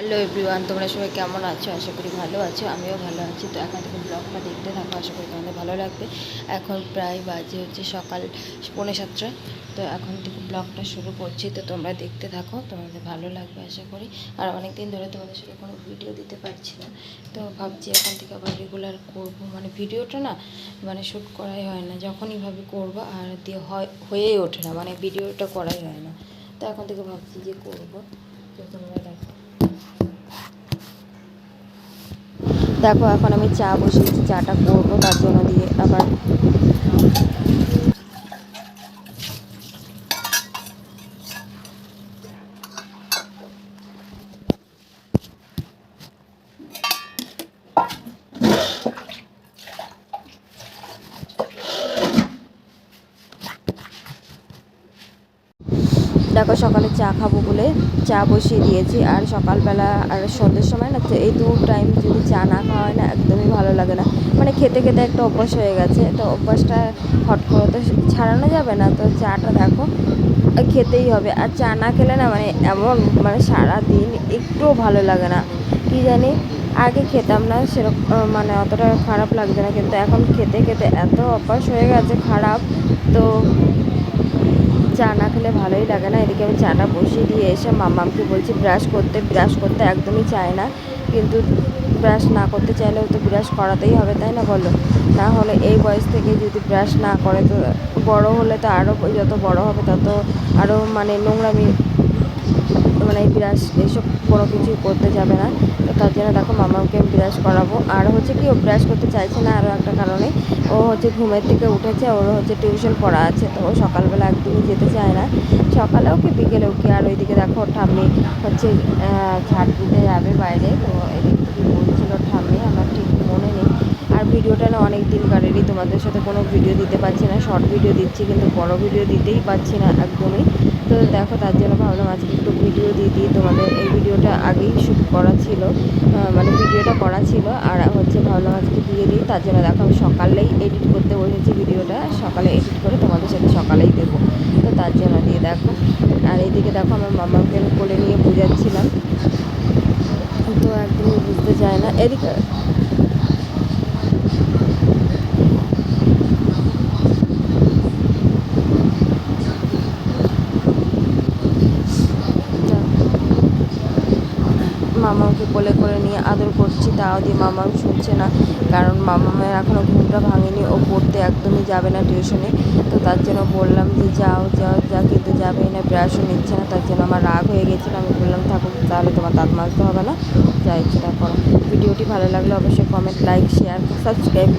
Hello everyone তোমরা সবাই কেমন আছো? আশা করি ভালো আছো, আমিও ভালো আছি। তো এখন থেকে ব্লগটা দেখতে থাকো, আশা করি তোমাদের ভালো লাগবে। এখন প্রায় বাজে হচ্ছে সকাল পৌনে সাতটা। তো এখন থেকে ব্লগটা শুরু করছি, তো তোমরা দেখতে থাকো, তোমাদের ভালো লাগবে আশা করি। আর অনেক দিন ধরে তোমাদের সাথে কোনো ভিডিও দিতে পারছি না। তো ভাবছি এখন থেকে আবার রেগুলার করব। মানে ভিডিওটা না মানে শ্যুট করাই হয় না, যখনই ভাবে করব আর দিয়ে হয়, হয়েই ওঠে না মানে ভিডিওটা করাই হয় না। তো এখন থেকে ভাবছি যে করব। তো তোমরা দেখো এখন আমি চা বসিয়েছি চাটা করব তার জন্য দিয়ে আবার দেখো সকালে চা খাব বলে চা বসিয়ে দিয়েছি। আর সকালবেলা আর সন্ধ্যের সময় না এই দু টাইম যদি চা না খাওয়া হয় না, একদমই ভালো লাগে না। মানে খেতে খেতে একটা অভ্যাস হয়ে গেছে। তো অভ্যাসটা হট করে তো ছাড়ানো যাবে না। তো চাটা দেখো, খেতেই হবে। আর চা না খেলে না মানে এমন মানে সারা দিন একটুও ভালো লাগে না। কি জানি, আগে খেতাম না সেরকম মানে অতটা খারাপ লাগছে না। কিন্তু এখন খেতে খেতে এত অভ্যাস হয়ে গেছে, খারাপ। তো চা না খেলে ভালোই লাগে না। এদিকে আমি চাটা বসিয়ে দিয়ে এসে মামামকে বলছি, ব্রাশ করতে ব্রাশ করতে একদমই চায় না। কিন্তু ব্রাশ না করতে চাইলেও তো ব্রাশ করাতেই হবে, তাই না বলো? না হলে এই বয়স থেকে যদি ব্রাশ না করে, তো বড়ো হলে তো আরও যত বড় হবে তত আরও মানে নোংরামি মানে ব্রাশ এইসব কোনো কিছুই করতে যাবে না। তো তার জন্য দেখো মামাকে আমি ব্রাশ করাবো। আর হচ্ছে কি, ও ব্রাশ করতে চাইছে না আরও একটা কারণে। ও হচ্ছে ঘুমের থেকে উঠেছে, ওর হচ্ছে টিউশন পড়া আছে। তো ও সকালবেলা একদমই যেতে চায় না। সকালেও কি বিকেলেও কি আর ওইদিকে দেখো ঠাম্মি হচ্ছে ঝাড় দিতে যাবে বাইরে। তো এদিক থেকে বলছিল ঠাম্মি, আমার ঠিক মনে নেই। আর ভিডিওটা না অনেক দিনকারেরই তোমাদের সাথে কোনো ভিডিও দিতে পারছি না শর্ট ভিডিও দিচ্ছি কিন্তু বড় ভিডিও দিতেই পারছি না একদমই। তো দেখো, তার জন্য ভাবলাম আজকে একটু ভিডিও দিয়ে দিই। তোমাদের এই ভিডিওটা আগেই শ্যুট করা ছিল মানে ভিডিওটা করা ছিল। আর হচ্ছে ভাবলাম আজকে দিয়ে দিই, তার জন্য দেখো, আমি সকালেই এডিট করতে বসেছি ভিডিওটা সকালে এডিট করে তোমাদের সাথে সকালেই দেবো। তো তার জন্য দিয়ে দেখো। আর এইদিকে দেখো, আমার মামাকে কোলে নিয়ে বোঝাচ্ছিলাম। তো একদমই বুঝতে চায় না। এদিকে মামাকে কোলে করে নিয়ে আদর করছি, তাও দিয়ে মামাম শুনছে না। কারণ মামামের এখনও ঘুমটা ভাঙেনি, ও পড়তে একদমই যাবে না টিউশনে। তো তার জন্য বললাম যে, যাও যাও, যা, কিন্তু যাবে না ব্রাশও নিচ্ছে না। তার জন্য আমার রাগ হয়ে গেছিল। আমি বললাম থাকুক তাহলে তোমার দাঁত মাজতে হবে না যা ইচ্ছা করো। ভিডিওটি ভালো লাগলে অবশ্যই কমেন্ট লাইক শেয়ার সাবস্ক্রাইব